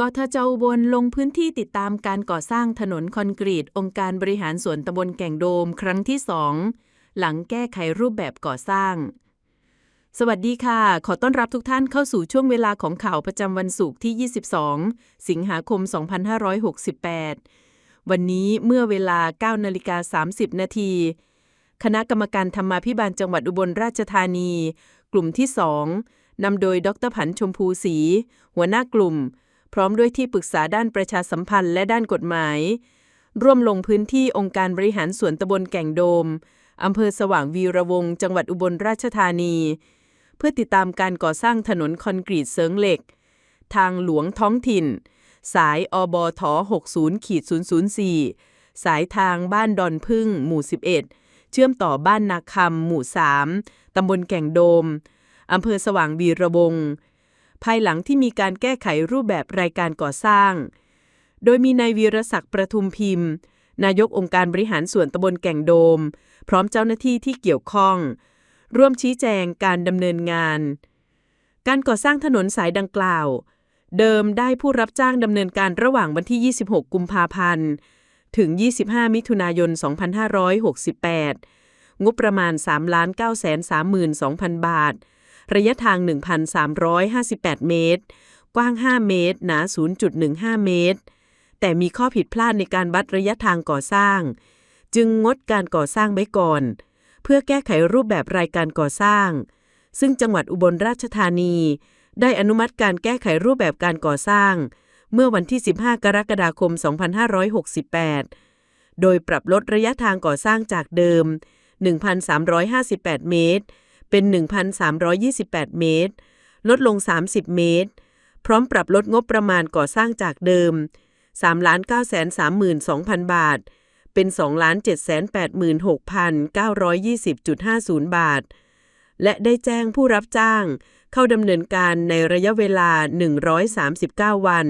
กทจอุบลลงพื้นที่ติดตามการก่อสร้างถนนคอนกรีต องค์การบริหารส่วนตำบลแก่งโดมครั้งที่สองหลังแก้ไขรูปแบบก่อสร้าง สวัสดีค่ะ ขอต้อนรับทุกท่านเข้าสู่ช่วงเวลาของข่าวประจำวันศุกร์ที่ 22 สิงหาคม 2568 วันนี้เมื่อเวลา 9 นาฬิกา 30 นาที คณะกรรมการธรรมาภิบาลจังหวัดอุบลราชธานี กลุ่มที่ 2นำโดยดรผันชมพูศรีหัวหน้ากลุ่ม ร้อมด้วยที่ปรึกษาด้านประชาสัมพันธ์และด้านกฎหมาย ร่วมลงพื้นที่องค์การบริหารส่วนตำบลแก่งโดมอำเภอสว่างวีระวงศ์จังหวัดอุบลราชธานี เพื่อติดตามการก่อสร้างถนนคอนกรีตเสริงเหล็ก ทางหลวงท้องถิ่น สายอบท60ขีด004 สายทางบ้านดอนพึ่ง หมู่ 11 เชื่อมต่อบ้านนาคำหมู่ 3 ตำบลแก่งโดมอำเภอสว่างวีระวงศ์ ภายหลังที่มีการแก้ไขรูปแบบรายการก่อสร้าง โดยมีนายวีรศักดิ์ประทุมพิมพ์ นายกองค์การบริหารส่วนตำบลแก่งโดม พร้อมเจ้าหน้าที่ที่เกี่ยวข้อง ร่วมชี้แจงการดำเนินงาน การก่อสร้างถนนสายดังกล่าว เดิมได้ผู้รับจ้างดำเนินการระหว่างวันที่ 26 กุมภาพันธ์ ถึง 25 มิถุนายน 2568 งบประมาณ 3 9 3 2 0 0 0 บาท ระยะทาง 1,358 เมตร กว้าง 5 เมตร หนา 0.15 เมตร แต่มีข้อผิดพลาดในการวัดระยะทางก่อสร้าง จึงงดการก่อสร้างไว้ก่อน เพื่อแก้ไขรูปแบบรายการก่อสร้าง ซึ่งจังหวัดอุบลราชธานี ได้อนุมัติการแก้ไขรูปแบบการก่อสร้าง เมื่อวันที่ 15 กรกฎาคม 2568 โดยปรับลดระยะทางก่อสร้างจากเดิม 1,358 เมตร เป็น 1,328 เมตร ลดลง 30 เมตร พร้อมปรับลดงบประมาณก่อสร้างจากเดิม 3,932,000 บาท เป็น 2,786,920.50 บาท และได้แจ้งผู้รับจ้าง เข้าดำเนินการในระยะเวลา 139 วัน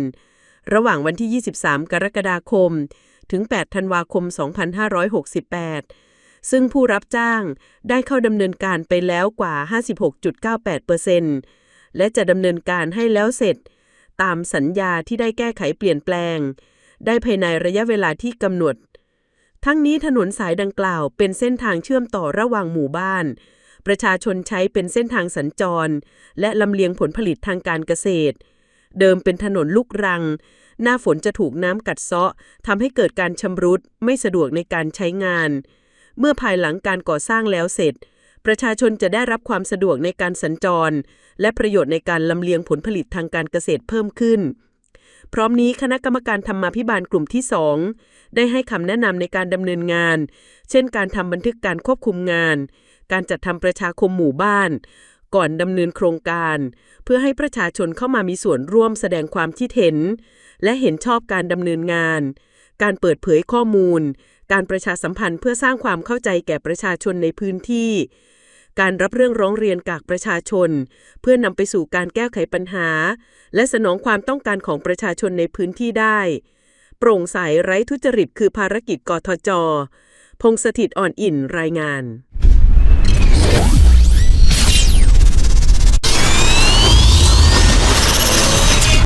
ระหว่างวันที่ 23 กรกฎาคม ถึง 8 ธันวาคม 2568 ซึ่งผู้รับจ้างได้เข้าดำเนินการไปแล้วกว่า 56.98%และจะดำเนินการให้แล้วเสร็จ ตามสัญญาที่ได้แก้ไขเปลี่ยนแปลง ได้ภายในระยะเวลาที่กำหนด ทั้งนี้ถนนสายดังกล่าวเป็นเส้นทางเชื่อมต่อระหว่างหมู่บ้าน ประชาชนใช้เป็นเส้นทางสัญจร และลำเลียงผลผลิตทางการเกษตร เดิมเป็นถนนลูกรังหน้าฝนจะถูกน้ำกัดเซาะทำให้เกิดการชำรุดไม่สะดวกในการใช้งาน เมื่อภายหลังการก่อสร้างแล้วเสร็จ ประชาชนจะได้รับความสะดวกในการสัญจร และประโยชน์ในการลำเลียงผลผลิตทางการเกษตรเพิ่มขึ้น พร้อมนี้คณะกรรมการธรรมาภิบาลกลุ่มที่ 2 ได้ให้คำแนะนำในการดำเนินงาน เช่น การทำบันทึกการควบคุมงาน การจัดทำประชาคมหมู่บ้านก่อนดำเนินโครงการ เพื่อให้ประชาชนเข้ามามีส่วนร่วมแสดงความคิดเห็น และเห็นชอบการดำเนินงาน การเปิดเผยข้อมูล การประชาสัมพันธ์เพื่อสร้างความเข้าใจแก่ประชาชนในพื้นที่ การรับเรื่องร้องเรียนจากประชาชน เพื่อนำไปสู่การแก้ไขปัญหา และสนองความต้องการของประชาชนในพื้นที่ได้ โปร่งใสไร้ทุจริตคือภารกิจกทจ พงษ์สถิตอ่อนอินรายงาน